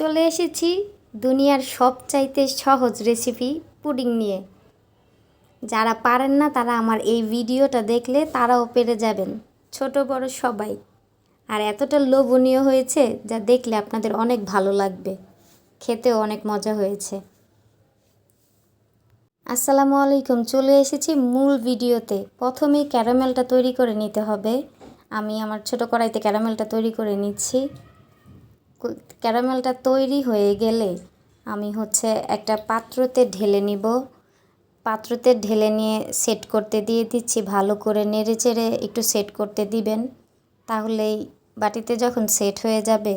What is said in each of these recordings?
চলে এসেছি দুনিয়ার সবচাইতে সহজ রেসিপি পুডিং নিয়ে। যারা পারেন না তারা আমার এই ভিডিওটা দেখলে তারাও পেরে যাবেন, ছোট বড় সবাই। আর এতটা লোভনীয় হয়েছে যা দেখলে আপনাদের অনেক ভালো লাগবে, খেতেও অনেক মজা হয়েছে। আসসালামু আলাইকুম, চলে এসেছি মূল ভিডিওতে। প্রথমেই ক্যারামেলটা তৈরি করে নিতে হবে। আমি আমার ছোট কড়াইতে ক্যারামেলটা তৈরি করে নিচ্ছি। ক্যারামেলটা তৈরি হয়ে গেলে আমি হচ্ছে একটা পাত্রতে ঢেলে নিব। পাত্রতে ঢেলে নিয়ে সেট করতে দিয়ে দিচ্ছি, ভালো করে নেড়ে চেড়ে একটু সেট করতে দিবেন। তাহলেই বাটিতে যখন সেট হয়ে যাবে,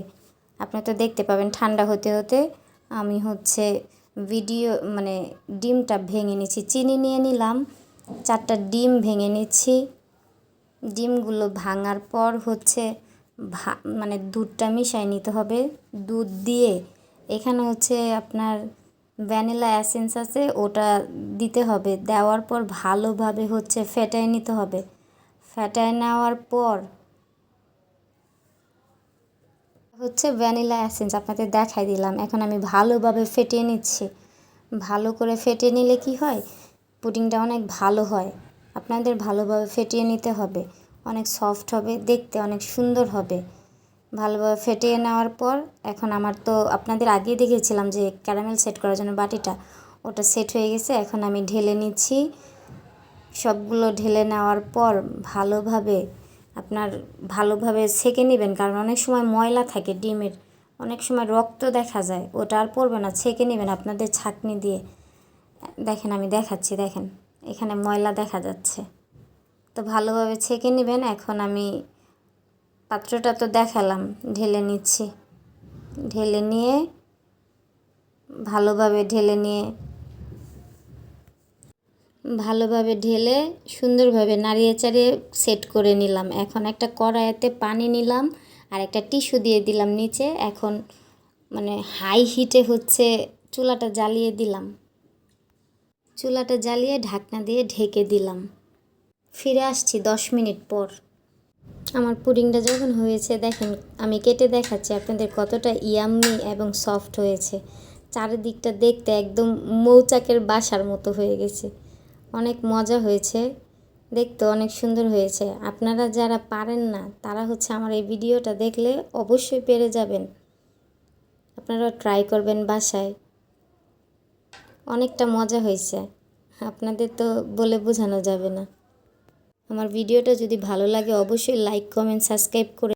আপনি তো দেখতে পাবেন ঠান্ডা হতে হতে আমি হচ্ছে ভিডিও মানে ডিমটা ভেঙে নিচ্ছি, চিনি নিয়ে নিলাম, চারটা ডিম ভেঙে নিচ্ছি। ডিমগুলো ভাঙার পর হচ্ছে মানে দুধটা মিশাই নিতে হবে। দুধ দিয়ে এখানে হচ্ছে আপনার ভ্যানিলা অ্যাসেন্স আছে, ওটা দিতে হবে। দেওয়ার পর ভালোভাবে হচ্ছে ফেটাই নিতে হবে। ফেটাই নেওয়ার পর হচ্ছে ভ্যানিলা অ্যাসেন্স আপনাদের দেখাই দিলাম। এখন আমি ভালোভাবে ফেটিয়ে নিচ্ছি। ভালো করে ফেটিয়ে নিলে কি হয়? পুডিংটা অনেক ভালো হয়। আপনাদের ভালোভাবে ফেটিয়ে নিতে হবে। অনেক সফট হবে, দেখতে অনেক সুন্দর হবে। ভালোভাবে ফেটিয়ে নেওয়ার পর, এখন আমার তো আপনাদের আগেই দেখেছিলাম যে ক্যারামেল সেট করার জন্য বাটিটা, ওটা সেট হয়ে গেছে। এখন আমি ঢেলে নিচ্ছি। সবগুলো ঢেলে নেওয়ার পর ভালোভাবে আপনার ভালোভাবে সেকে নেবেন, কারণ অনেক সময় ময়লা থাকে ডিমের, অনেক সময় রক্ত দেখা যায়, ওটা আর পড়বে না ছেঁকে নেবেন আপনাদের ছাঁকনি দিয়ে। দেখেন, আমি দেখাচ্ছি, দেখেন, এখানে ময়লা দেখা যাচ্ছে। তো ভালোভাবে ছেঁকে নেবেন। এখন আমি পাত্রটা তো দেখালাম, ঢেলে নিচ্ছি। ঢেলে নিয়ে ভালোভাবে ঢেলে নিয়ে, ভালোভাবে ঢেলে সুন্দরভাবে নাড়িয়ে চাড়িয়ে সেট করে নিলাম। এখন একটা কড়াইতে পানি নিলাম আর একটা টিস্যু দিয়ে দিলাম নিচে। এখন মানে হাই হিটে হচ্ছে চুলাটা জ্বালিয়ে দিলাম। চুলাটা জ্বালিয়ে ঢাকনা দিয়ে ঢেকে দিলাম। ফিরে আসছি দশ মিনিট পর। আমার পুডিংটা যখন হয়েছে, দেখেন, আমি কেটে দেখাচ্ছি আপনাদের কতটা ইয়াম্মি এবং সফট হয়েছে। চারিদিকটা দেখতে একদম মৌচাকের বাসার মতো হয়ে গেছে। অনেক মজা হয়েছে, দেখতে অনেক সুন্দর হয়েছে। আপনারা যারা পারেন না, তারা হচ্ছে আমার এই ভিডিওটা দেখলে অবশ্যই পেরে যাবেন। আপনারা ট্রাই করবেন বাসায়। অনেকটা মজা হয়েছে। আপনাদের তো বলে বোঝানো যাবে না। আমার ভিডিওটা যদি ভালো লাগে অবশ্যই লাইক কমেন্ট সাবস্ক্রাইব করে